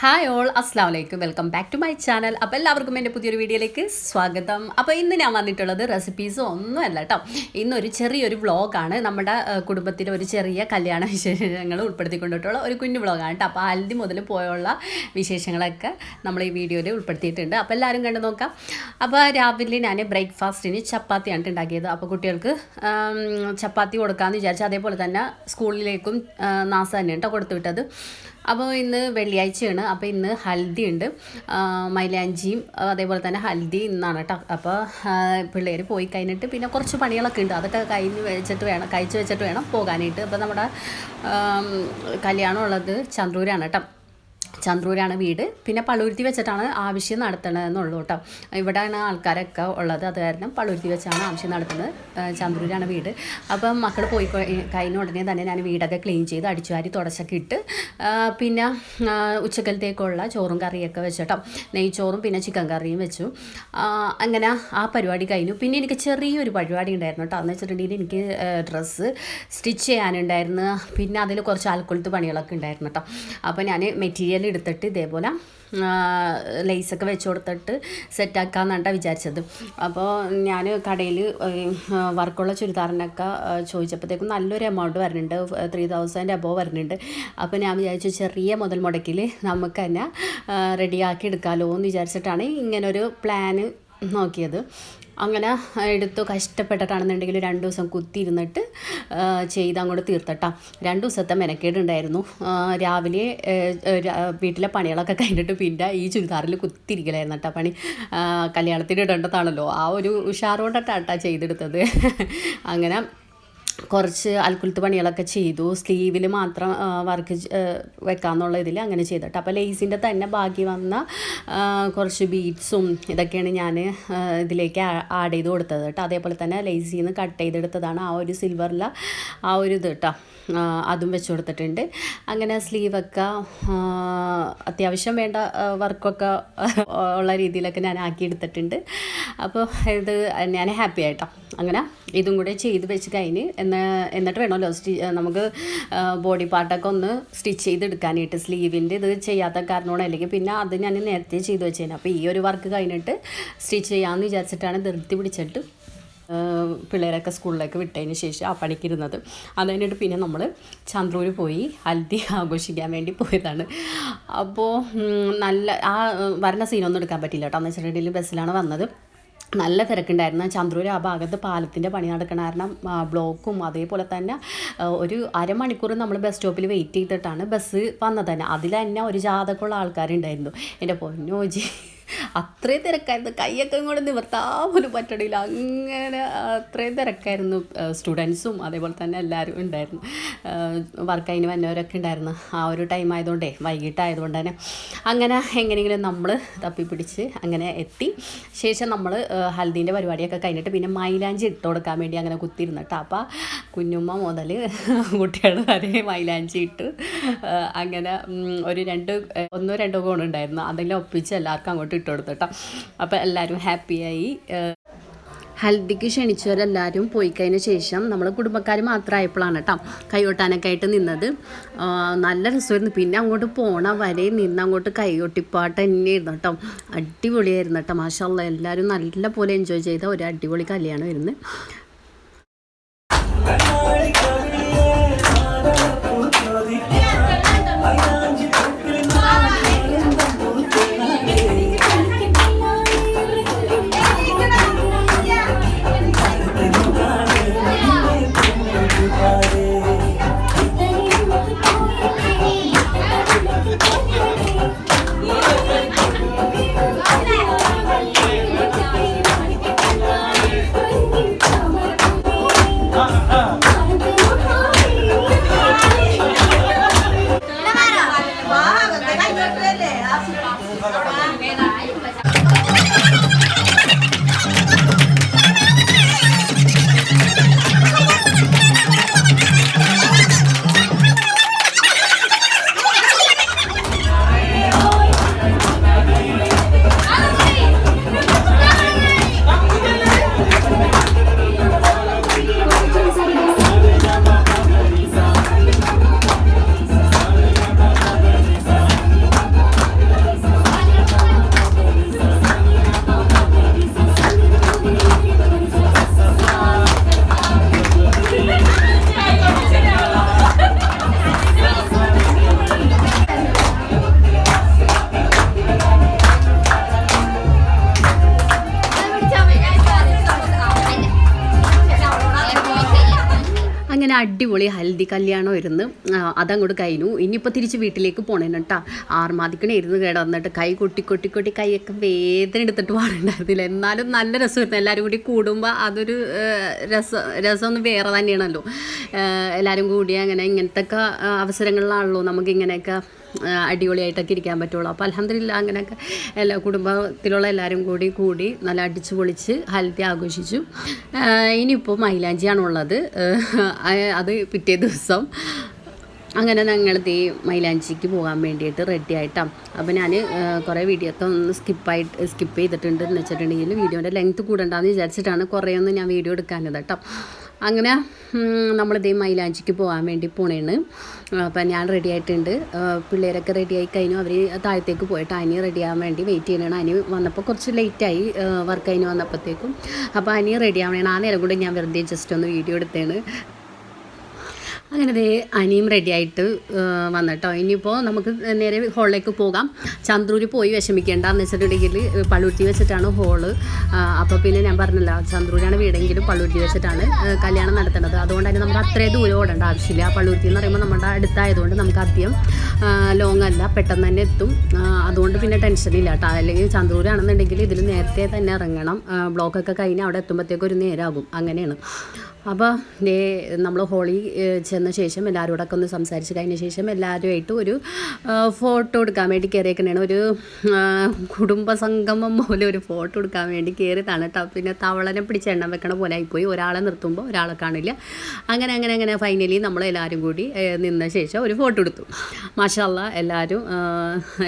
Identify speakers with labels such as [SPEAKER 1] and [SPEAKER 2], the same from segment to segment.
[SPEAKER 1] Hi all അസ്സാം വലൈക്കും welcome back to my channel അപ്പോൾ എല്ലാവർക്കും എന്റെ പുതിയൊരു വീഡിയോയിലേക്ക് സ്വാഗതം. അപ്പോൾ ഇന്ന് ഞാൻ വന്നിട്ടുള്ളത് ഒന്നും ഒന്നുമല്ല കേട്ടോ ഇന്നൊരു ചെറിയൊരു വ്ളോഗാണ് നമ്മുടെ കുടുംബത്തിലെ ഒരു ചെറിയ കല്യാണ വിശേഷങ്ങൾ ഉൾപ്പെടുത്തിക്കൊണ്ടിട്ടുള്ള ഒരു കുഞ്ഞു വ്ളോഗാണ് കേട്ടോ അപ്പോൾ ഹൽദി മുതൽ പോയുള്ള വിശേഷങ്ങളൊക്കെ നമ്മൾ ഈ വീഡിയോയിൽ ഉൾപ്പെടുത്തിയിട്ടുണ്ട്. അപ്പോൾ എല്ലാവരും കണ്ടു നോക്കാം. അപ്പോൾ രാവിലെ ഞാൻ ബ്രേക്ക്ഫാസ്റ്റിന് ചപ്പാത്തിയാണ് ഉണ്ടാക്കിയത് അപ്പോൾ കുട്ടികൾക്ക് ചപ്പാത്തി കൊടുക്കാമെന്ന് വിചാരിച്ചു അതേപോലെ തന്നെ സ്കൂളിലേക്കും നാസ തന്നെ കേട്ടോ കൊടുത്തു വിട്ടത്. അപ്പോൾ ഇന്ന് വെള്ളിയാഴ്ചയാണ്. അപ്പോൾ ഇന്ന് ഹൽദി ഉണ്ട് മൈലാഞ്ചിയും അതേപോലെ തന്നെ ഹൽദി ഇന്നാണ് കേട്ടോ അപ്പോൾ പിള്ളേർ പോയി കഴിഞ്ഞിട്ട് പിന്നെ കുറച്ച് പണികളൊക്കെ ഉണ്ട്. അതൊക്കെ കഴിഞ്ഞ് വെച്ചിട്ട് വേണം കഴിച്ച് വെച്ചിട്ട് വേണം പോകാനായിട്ട്. അപ്പോൾ നമ്മുടെ കല്യാണം ഉള്ളത് ചന്ദ്രൂരാണ് കേട്ടോ ചന്ദ്രൂരാണ് വീട്. പിന്നെ പള്ളുരുത്തി വെച്ചിട്ടാണ് ആവശ്യം നടത്തണതെന്നുള്ളൂ കേട്ടോ. ഇവിടെയാണ് ആൾക്കാരൊക്കെ ഉള്ളത്. അത് കാരണം പള്ളുരുത്തി വെച്ചാണ് ആവശ്യം നടത്തുന്നത്. ചന്ദ്രൂരാണ് വീട്. അപ്പം മക്കൾ പോയി കഴി- കഴിഞ്ഞ ഉടനെ തന്നെ ഞാൻ വീടൊക്കെ ക്ലീൻ ചെയ്ത് അടിച്ചുവാരി തുടച്ചൊക്കെ ഇട്ട് പിന്നെ ഉച്ചക്കലത്തേക്കുള്ള ചോറും കറിയൊക്കെ വെച്ചിട്ടോ നെയ്ച്ചോറും പിന്നെ ചിക്കൻ കറിയും വെച്ചു. അങ്ങനെ ആ പരിപാടി കഴിഞ്ഞു. പിന്നെ എനിക്ക് ചെറിയൊരു പരിപാടി ഉണ്ടായിരുന്നു കേട്ടോ. എന്ന് വെച്ചിട്ടുണ്ടെങ്കിൽ എനിക്ക് ഡ്രസ്സ് സ്റ്റിച്ച് ചെയ്യാനുണ്ടായിരുന്നു. പിന്നെ അതിൽ കുറച്ച് ആൽക്കൊളുത്ത് പണികളൊക്കെ ഉണ്ടായിരുന്നു കേട്ടോ. അപ്പോൾ ഞാൻ മെറ്റീരിയൽ എടുത്തിട്ട് ഇതേപോലെ ലേസൊക്കെ വെച്ച് കൊടുത്തിട്ട് സെറ്റാക്കാന്നാണ് വിചാരിച്ചത്. അപ്പോൾ ഞാൻ കടയിൽ വർക്കുള്ള ചുരിദാറിനൊക്കെ ചോദിച്ചപ്പോഴത്തേക്കും നല്ലൊരു എമൗണ്ട് വരുന്നുണ്ട്. ത്രീ തൗസൻഡ് അബോവ് വരുന്നുണ്ട്. അപ്പോൾ ഞാൻ വിചാരിച്ചു ചെറിയ മുതൽ മുടക്കിൽ നമുക്ക് തന്നെ റെഡിയാക്കി എടുക്കാമല്ലോ എന്ന് വിചാരിച്ചിട്ടാണ് ഇങ്ങനൊരു പ്ലാന് നോക്കിയത്. അങ്ങനെ എടുത്തു കഷ്ടപ്പെട്ടിട്ടാണെന്നുണ്ടെങ്കിൽ രണ്ട് ദിവസം കുത്തിയിരുന്നിട്ട് ചെയ്ത് അങ്ങോട്ട് തീർത്തട്ടാ. രണ്ട് ദിവസത്തെ മെനക്കേടുണ്ടായിരുന്നു. രാവിലെ വീട്ടിലെ പണികളൊക്കെ കഴിഞ്ഞിട്ട് പിന്നെ ഈ ചുരിദാറിൽ കുത്തിയിരിക്കലായിരുന്നു കേട്ടോ പണി കല്യാണത്തിന് ഇടേണ്ടതാണല്ലോ. ആ ഒരു ഉഷാറോണ്ടാട്ടാ ചെയ്തെടുത്തത്. അങ്ങനെ കുറച്ച് അൽക്കുലത്ത് പണികളൊക്കെ ചെയ്തു. സ്ലീവിൽ മാത്രം വർക്ക് വെക്കാന്നുള്ള ഇതിൽ അങ്ങനെ ചെയ്തിട്ട്. അപ്പോൾ ലേസിന്റെ തന്നെ ബാക്കി വന്ന കുറച്ച് ബീഡ്സും ഇതൊക്കെയാണ് ഞാൻ ഇതിലേക്ക് ആഡ് ചെയ്ത് കൊടുത്തത് കേട്ടോ. അതേപോലെ തന്നെ ലേസിൽ നിന്ന് കട്ട് ചെയ്തെടുത്തതാണ് ആ ഒരു സിൽവറിലെ ആ ഒരു ഇത് കേട്ടോ. അതും വെച്ച് കൊടുത്തിട്ടുണ്ട്. അങ്ങനെ സ്ലീവൊക്കെ അത്യാവശ്യം വേണ്ട വർക്കൊക്കെ ഉള്ള രീതിയിലൊക്കെ ഞാൻ ആക്കി എടുത്തിട്ടുണ്ട് അപ്പോൾ ഇത് ഞാൻ ഹാപ്പി ആയിട്ടോ. അങ്ങനെ ഇതും കൂടെ ചെയ്ത് വെച്ച് കഴിഞ്ഞ് എന്ന എന്നിട്ട് വേണമല്ലോ സ്റ്റി നമുക്ക് ബോഡി പാർട്ടൊക്കെ ഒന്ന് സ്റ്റിച്ച് ചെയ്തെടുക്കാനായിട്ട് സ്ലീവിന്റെ ഇത് ചെയ്യാത്ത കാരണമാണ്. അല്ലെങ്കിൽ പിന്നെ അത് ഞാൻ നേരത്തെ ചെയ്ത് വെച്ചേനെ. അപ്പോൾ ഈ ഒരു വർക്ക് കഴിഞ്ഞിട്ട് സ്റ്റിച്ച് ചെയ്യാമെന്ന് വിചാരിച്ചിട്ടാണ് നിർത്തി പിടിച്ചിട്ട് പിള്ളേരൊക്കെ സ്കൂളിലേക്ക് വിട്ടതിന് ശേഷം ആ പണിക്കിരുന്നത് അത് കഴിഞ്ഞിട്ട് പിന്നെ നമ്മൾ ചന്ദ്രൂർ പോയി ഹൽദി ആഘോഷിക്കാൻ വേണ്ടി പോയതാണ്. അപ്പോൾ നല്ല ആ വരണ സീനൊന്നും എടുക്കാൻ പറ്റില്ല കേട്ടോ. എന്ന് വെച്ചിട്ടുണ്ടെങ്കിൽ ബസ്സിലാണ് വന്നത്. നല്ല തിരക്കുണ്ടായിരുന്നു. ചന്ദ്രൂർ ആ ഭാഗത്ത് പാലത്തിന്റെ പണി നടക്കണ കാരണം ബ്ലോക്കും അതേപോലെ തന്നെ ഒരു അരമണിക്കൂർ നമ്മൾ ബസ് സ്റ്റോപ്പിൽ വെയിറ്റ് ചെയ്തിട്ടാണ് ബസ് വന്നത് തന്നെ. അതിൽ തന്നെ ഒരു ജാതകമുള്ള ആൾക്കാരുണ്ടായിരുന്നു. എന്റെ പൊന്നോജി അത്രയും തിരക്കായിരുന്നു. കൈയൊക്കെ ഇങ്ങോട്ട് നിവർത്താ പോലും പറ്റണില്ല. അങ്ങനെ അത്രയും തിരക്കായിരുന്നു സ്റ്റുഡൻസും അതേപോലെ തന്നെ എല്ലാവരും ഉണ്ടായിരുന്നു. വർക്ക് അതിന് വന്നവരൊക്കെ ഉണ്ടായിരുന്നു. ആ ഒരു ടൈം ആയതുകൊണ്ടേ വൈകിട്ടായതുകൊണ്ട് തന്നെ. അങ്ങനെ എങ്ങനെയെങ്കിലും നമ്മൾ തപ്പിപ്പിടിച്ച് അങ്ങനെ എത്തി. ശേഷം നമ്മൾ ഹൽദീന്റെ പരിപാടിയൊക്കെ കഴിഞ്ഞിട്ട് പിന്നെ മൈലാഞ്ചി ഇട്ട് കൊടുക്കാൻ വേണ്ടി അങ്ങനെ കുത്തിയിരുന്നിട്ട് അപ്പോൾ കുഞ്ഞുമ്മ മുതൽ കുട്ടികൾ വരെ മൈലാഞ്ചി ഇട്ട് അങ്ങനെ ഒരു രണ്ട് ഒന്നോ രണ്ടോ കോണുണ്ടായിരുന്നു. അതെല്ലാം ഒപ്പിച്ച് എല്ലാവർക്കും അങ്ങോട്ട് ഇട്ട് കൊടുത്തിട്ടോ അപ്പോൾ എല്ലാവരും ഹാപ്പിയായി ഹൽദിക്ക് ക്ഷണിച്ചവരെല്ലാവരും പോയി കഴിഞ്ഞ ശേഷം നമ്മൾ കുടുംബക്കാർ മാത്രമായപ്പോഴാണ് കേട്ടോ കൈകൊട്ടാനൊക്കെ ആയിട്ട് നിന്നത്. നല്ല രസമായിരുന്നു. പിന്നെ അങ്ങോട്ട് പോണ വരെ നിന്ന് അങ്ങോട്ട് കൈകൊട്ടിപ്പാട്ട് തന്നെയായിരുന്നു കേട്ടോ. അടിപൊളിയായിരുന്നു കേട്ടോ. മാഷല്ല എല്ലാവരും നല്ല പോലെ എൻജോയ് ചെയ്ത ഒരു അടിപൊളി കല്യാണം കല്യാണമായിരുന്നു. അടിപൊളി ഹൽദി കല്യാണം ഇരുന്ന് അതങ്ങോട്ട് കഴിഞ്ഞു. ഇനിയിപ്പോൾ തിരിച്ച് വീട്ടിലേക്ക് പോണേനു കേട്ടോ ആർമാദിക്കണായിരുന്നു കേട വന്നിട്ട് കൈ കൊട്ടി കൊട്ടി കൊട്ടി കൈയൊക്കെ വേദന എടുത്തിട്ട് പാടുണ്ടായിരുന്നില്ല. എന്നാലും നല്ല രസമായിരുന്നു. എല്ലാവരും കൂടി കൂടുമ്പോൾ അതൊരു രസം രസം വേറെ തന്നെയാണല്ലോ. എല്ലാവരും കൂടി അങ്ങനെ ഇങ്ങനത്തെ ഒക്കെ അവസരങ്ങളിലാണല്ലോ നമുക്ക് ഇങ്ങനെയൊക്കെ അടിപൊളിയായിട്ടൊക്കെ ഇരിക്കാൻ പറ്റുള്ളൂ. അപ്പോൾ അലഹമില്ല അങ്ങനെയൊക്കെ എല്ലാ കുടുംബത്തിലുള്ള എല്ലാവരും കൂടി കൂടി നല്ല അടിച്ചു പൊളിച്ച് ഹൽത്തി ആഘോഷിച്ചു. ഇനിയിപ്പോൾ മൈലാഞ്ചിയാണുള്ളത്. അത് പിറ്റേ ദിവസം. അങ്ങനെ ഞങ്ങൾ ദേ മൈലാഞ്ചിക്ക് പോകാൻ വേണ്ടിയിട്ട് റെഡി ആയിട്ടാണ് അപ്പോൾ ഞാൻ കുറേ വീഡിയോ ഒക്കെ ഒന്ന് സ്കിപ്പായിട്ട് സ്കിപ്പ് ചെയ്തിട്ടുണ്ട് എന്ന് വെച്ചിട്ടുണ്ടെങ്കിൽ വീഡിയോന്റെ ലെങ്ത് കൂടണ്ടെന്ന് വിചാരിച്ചിട്ടാണ് കുറേ ഒന്ന് ഞാൻ വീഡിയോ എടുക്കാനത് കേട്ടോ. അങ്ങനെ നമ്മളിതേ മൈലാഞ്ചിക്ക് പോകാൻ വേണ്ടി പോണേണ്. അപ്പം ഞാൻ റെഡി ആയിട്ടുണ്ട്. പിള്ളേരൊക്കെ റെഡി ആയി കഴിഞ്ഞു. അവർ താഴത്തേക്ക് പോയിട്ട് അനി റെഡി ആവാൻ വേണ്ടി വെയിറ്റ് ചെയ്യണം അനി വന്നപ്പോൾ കുറച്ച് ലേറ്റായി വർക്ക് കഴിഞ്ഞ് വന്നപ്പോഴത്തേക്കും അപ്പോൾ അനി റെഡി ആവണേണ് ആ നേരം കൂടെ ഞാൻ വെറുതെ ജസ്റ്റ് ഒന്ന് വീഡിയോ എടുത്തേണ്. അങ്ങനെ ദേ അനിയും റെഡി ആയിട്ട് വന്നിട്ടോ. ഇനിയിപ്പോൾ നമുക്ക് നേരെ ഹോളിലേക്ക് പോകാം. ചന്ദ്രൂര് പോയി വിഷമിക്കേണ്ടെന്ന് വെച്ചിട്ടുണ്ടെങ്കിൽ പള്ളുരുത്തി വെച്ചിട്ടാണ് ഹോൾ അപ്പോൾ പിന്നെ ഞാൻ പറഞ്ഞല്ലോ ചന്ദ്രൂരാണ് വീടെങ്കിലും പള്ളുരുത്തി വെച്ചിട്ടാണ് കല്യാണം നടത്തുന്നത് അതുകൊണ്ട് തന്നെ നമുക്ക് അത്രയും ദൂരം ഓടേണ്ട ആവശ്യമില്ല. പള്ളുരുത്തി എന്ന് പറയുമ്പോൾ നമ്മുടെ അടുത്തായതുകൊണ്ട് നമുക്ക് അധികം ലോങ് അല്ല. പെട്ടെന്ന് തന്നെ എത്തും. അതുകൊണ്ട് പിന്നെ ടെൻഷനില്ല കേട്ടോ. അല്ലെങ്കിൽ ചന്ദ്രൂരാണെന്നുണ്ടെങ്കിൽ ഇതിൽ നേരത്തെ തന്നെ ഇറങ്ങണം. ബ്ലോക്കൊക്കെ കഴിഞ്ഞ് അവിടെ എത്തുമ്പോഴത്തേക്കും ഒരു നേരമാകും അങ്ങനെയാണ്. അപ്പോൾ ദേ നമ്മൾ ഹോളി ചെന്ന ശേഷം എല്ലാവരോടൊക്കെ ഒന്ന് സംസാരിച്ച് കഴിഞ്ഞ ശേഷം എല്ലാവരുമായിട്ട് ഒരു ഫോട്ടോ എടുക്കാൻ വേണ്ടി കയറിയേക്കണേണ് ഒരു കുടുംബ സംഗമം പോലെ ഒരു ഫോട്ടോ എടുക്കാൻ വേണ്ടി കയറിയതാണ് കേട്ടോ. പിന്നെ തവളനെ പിടിച്ച് എണ്ണം വെക്കണ പോലെ ആയിപ്പോയി. ഒരാളെ നിർത്തുമ്പോൾ ഒരാളെ കാണില്ല. അങ്ങനെ അങ്ങനെ അങ്ങനെ ഫൈനലി നമ്മൾ എല്ലാവരും കൂടി നിന്ന ശേഷം ഒരു ഫോട്ടോ എടുത്തു. മാഷല്ല എല്ലാവരും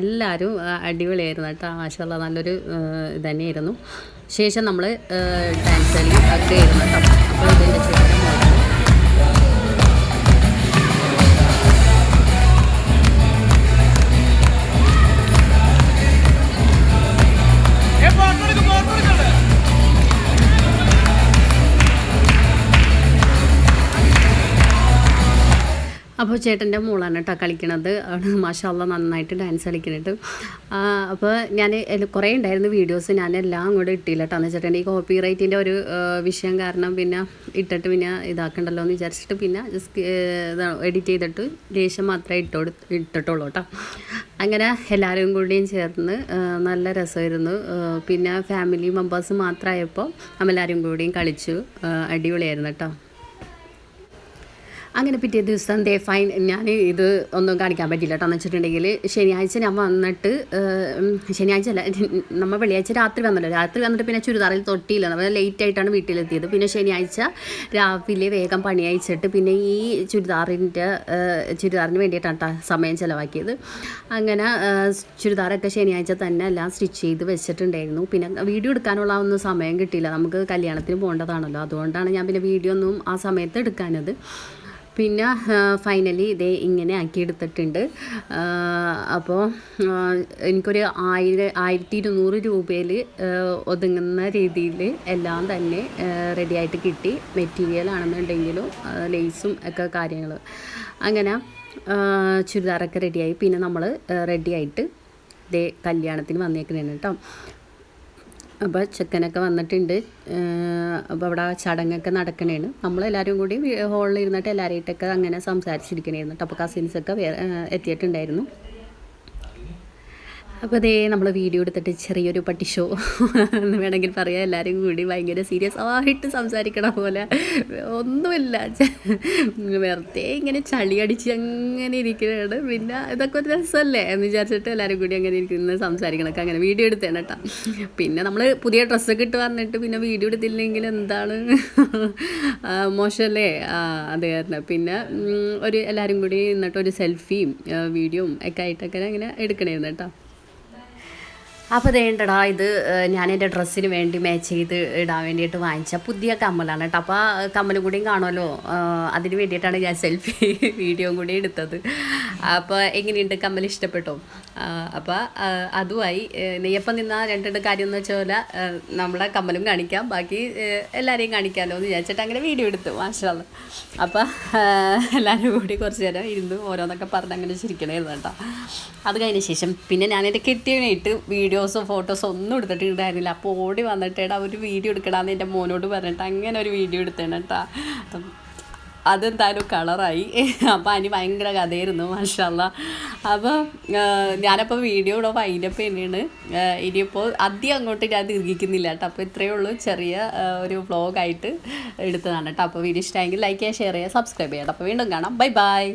[SPEAKER 1] എല്ലാവരും അടിപൊളിയായിരുന്നു കേട്ടോ. മാഷല്ല നല്ലൊരു ആ, ഇത് തന്നെയായിരുന്നു ശേഷം നമ്മൾ ഡാൻസ് കളി ഒക്കെ ആയിരുന്നു കേട്ടോ. അപ്പോൾ ഇതിന്റെ ചേട്ടൻ അപ്പോൾ ചേട്ടന്റെ മോളാണ് കേട്ടോ കളിക്കണത്. അവൾ മാഷാല്ല നന്നായിട്ട് ഡാൻസ് കളിക്കുന്നുണ്ട് അപ്പോൾ ഞാൻ കുറേ ഉണ്ടായിരുന്നു വീഡിയോസ് ഞാൻ എല്ലാം അങ്ങോട്ട് ഇട്ടില്ല കേട്ടോ. എന്ന് വെച്ചിട്ടുണ്ടെങ്കിൽ ഈ കോപ്പി റൈറ്റിന്റെ ഒരു വിഷയം കാരണം പിന്നെ ഇട്ടിട്ട് പിന്നെ ഇതാക്കണ്ടല്ലോ എന്ന് വിചാരിച്ചിട്ട് പിന്നെ ജസ്റ്റ് എഡിറ്റ് ചെയ്തിട്ട് ലേശം മാത്രമേ ഇട്ടോട് ഇട്ടിട്ടുള്ളൂ കേട്ടോ. അങ്ങനെ എല്ലാവരും കൂടിയും ചേർന്ന് നല്ല രസമായിരുന്നു. പിന്നെ ഫാമിലി മെമ്പേഴ്സ് മാത്രമായപ്പോൾ നമ്മളെല്ലാവരും കൂടിയും കളിച്ചു. അടിപൊളിയായിരുന്നു കേട്ടോ. അങ്ങനെ പിറ്റേ ദിവസം ദേ ഫൈൻ ഞാൻ ഇത് ഒന്നും കാണിക്കാൻ പറ്റില്ല കേട്ടോ എന്ന് വെച്ചിട്ടുണ്ടെങ്കിൽ ശനിയാഴ്ച ഞാൻ വന്നിട്ട് ശനിയാഴ്ച അല്ല നമ്മൾ വെള്ളിയാഴ്ച രാത്രി വന്നല്ലോ. രാത്രി വന്നിട്ട് പിന്നെ ചുരിദാറിൽ തൊട്ടിയില്ല. നമ്മൾ ലേറ്റ് ആയിട്ടാണ് വീട്ടിലെത്തിയത്. പിന്നെ ശനിയാഴ്ച രാവിലെ വേഗം പണി അയച്ചിട്ട് പിന്നെ ഈ ചുരിദാറിന്റെ ചുരിദാറിന് വേണ്ടിയിട്ടാണ് സമയം ചിലവാക്കിയത്. അങ്ങനെ ചുരിദാറൊക്കെ ശനിയാഴ്ച തന്നെ എല്ലാം സ്റ്റിച്ച് ചെയ്ത് വെച്ചിട്ടുണ്ടായിരുന്നു. പിന്നെ വീഡിയോ എടുക്കാനുള്ള ഒന്നും സമയം കിട്ടിയില്ല. നമുക്ക് കല്യാണത്തിന് പോകേണ്ടതാണല്ലോ. അതുകൊണ്ടാണ് ഞാൻ പിന്നെ വീഡിയോ ഒന്നും ആ സമയത്ത് എടുക്കാനത് പിന്നെ ഫൈനലി ഇതേ ഇങ്ങനെ ആക്കി എടുത്തിട്ടുണ്ട് അപ്പോൾ എനിക്കൊരു ആയിര ആയിരത്തി ഇരുന്നൂറ് രൂപയിൽ ഒതുങ്ങുന്ന രീതിയിൽ എല്ലാം തന്നെ റെഡിയായിട്ട് കിട്ടി. മെറ്റീരിയൽ ആണെന്നുണ്ടെങ്കിലും ലേസും ഒക്കെ കാര്യങ്ങൾ അങ്ങനെ ചുരിദാറൊക്കെ റെഡിയായി പിന്നെ നമ്മൾ റെഡിയായിട്ട് ഇതേ കല്യാണത്തിന് വന്നേക്കുന്നതാണ് കേട്ടോ അപ്പോൾ ചെക്കനൊക്കെ വന്നിട്ടുണ്ട്. അപ്പോൾ അവിടെ ചടങ്ങൊക്കെ നടക്കണേണ്. നമ്മളെല്ലാവരും കൂടി ഹോളിൽ ഇരുന്നിട്ട് എല്ലാവരുമായിട്ടൊക്കെ അങ്ങനെ സംസാരിച്ചിരിക്കണായിരുന്നു കേട്ടോ. അപ്പോൾ കസിൻസൊക്കെ എത്തിയിട്ടുണ്ടായിരുന്നു. അപ്പോൾ അതേ നമ്മൾ വീഡിയോ എടുത്തിട്ട് ചെറിയൊരു പട്ടി ഷോ എന്ന് വേണമെങ്കിൽ പറയാം. എല്ലാവരും കൂടി ഭയങ്കര സീരിയസ് ആയിട്ട് സംസാരിക്കണ പോലെ. ഒന്നുമില്ല. വെറുതെ ഇങ്ങനെ ചളി അടിച്ച് അങ്ങനെ ഇരിക്കുകയാണ് പിന്നെ ഇതൊക്കെ ഒരു രസമല്ലേ എന്ന് വിചാരിച്ചിട്ട് എല്ലാവരും കൂടി അങ്ങനെ ഇരിക്കുന്ന സംസാരിക്കണമൊക്കെ അങ്ങനെ വീഡിയോ എടുത്തേണ കേട്ടോ. പിന്നെ നമ്മൾ പുതിയ ഡ്രസ്സൊക്കെ ഇട്ട് പറഞ്ഞിട്ട് പിന്നെ വീഡിയോ എടുത്തില്ലെങ്കിൽ എന്താണ്? മോശമല്ലേ? അത് കാരണം പിന്നെ ഒരു എല്ലാവരും കൂടി നിന്നിട്ട് ഒരു സെൽഫിയും വീഡിയോയും ഒക്കെ ആയിട്ടൊക്കെ അങ്ങനെ എടുക്കണമായിരുന്നു കേട്ടോ. അപ്പോൾ വേണ്ടടാ ഇത് ഞാൻ എന്റെ ഡ്രസ്സിന് വേണ്ടി മാച്ച് ചെയ്ത് ഇടാൻ വേണ്ടിയിട്ട് വാങ്ങിച്ച പുതിയ കമ്മലാണ് കേട്ടോ അപ്പോൾ കമ്മലും കൂടിയും കാണുമല്ലോ അതിന് വേണ്ടിയിട്ടാണ് ഞാൻ സെൽഫി വീഡിയോയും കൂടി എടുത്തത്. അപ്പോൾ എങ്ങനെയുണ്ട്? കമ്മൽ ഇഷ്ടപ്പെട്ടോ? അപ്പോൾ അതുമായി നെയ്യപ്പം നിന്ന രണ്ട് കാര്യം എന്ന് വെച്ചാൽ നമ്മളെ കമ്മലും കാണിക്കാം. ബാക്കി എല്ലാവരെയും കാണിക്കാമല്ലോ എന്ന് വിചാരിച്ചിട്ട് അങ്ങനെ വീഡിയോ എടുത്തു. മാഷാല്ല. അപ്പോൾ എല്ലാവരും കൂടി കുറച്ച് നേരം ഇരുന്ന് ഓരോന്നൊക്കെ പറഞ്ഞ് അങ്ങനെ ചിരിക്കണമായിരുന്നു കേട്ടോ. അത് കഴിഞ്ഞ ശേഷം പിന്നെ ഞാനെന്റെ കെട്ടിയനായിട്ട് വീഡിയോസോ ഫോട്ടോസോ ഒന്നും എടുത്തിട്ടുണ്ടായിരുന്നില്ല. അപ്പോൾ ഓടി വന്നിട്ട് എടാ ഒരു വീഡിയോ എടുക്കടാന്ന് എന്റെ മോനോട് പറഞ്ഞിട്ട് അങ്ങനെ ഒരു വീഡിയോ എടുത്തേണ് കേട്ടോ അതെന്തായാലും കളറായി അപ്പോൾ അതിന് ഭയങ്കര കഥയായിരുന്നു മാഷല്ല. അപ്പോൾ ഞാനപ്പോൾ വീഡിയോ ഇവിടെ വൈൻഡപ്പ് തന്നെയാണ് ഇനിയിപ്പോൾ അധികം അങ്ങോട്ട് ഞാൻ ദീർഘിക്കുന്നില്ല കേട്ടോ അപ്പോൾ ഇത്രയേ ഉള്ളൂ ചെറിയ ഒരു വ്ളോഗായിട്ട് എടുത്തതാണ് കേട്ടോ അപ്പോൾ വീഡിയോ ഇഷ്ടമായെങ്കിൽ ലൈക്ക് ചെയ്യുക ഷെയർ ചെയ്യുക സബ്സ്ക്രൈബ് ചെയ്യാം അപ്പോൾ വീണ്ടും കാണാം. Bye bye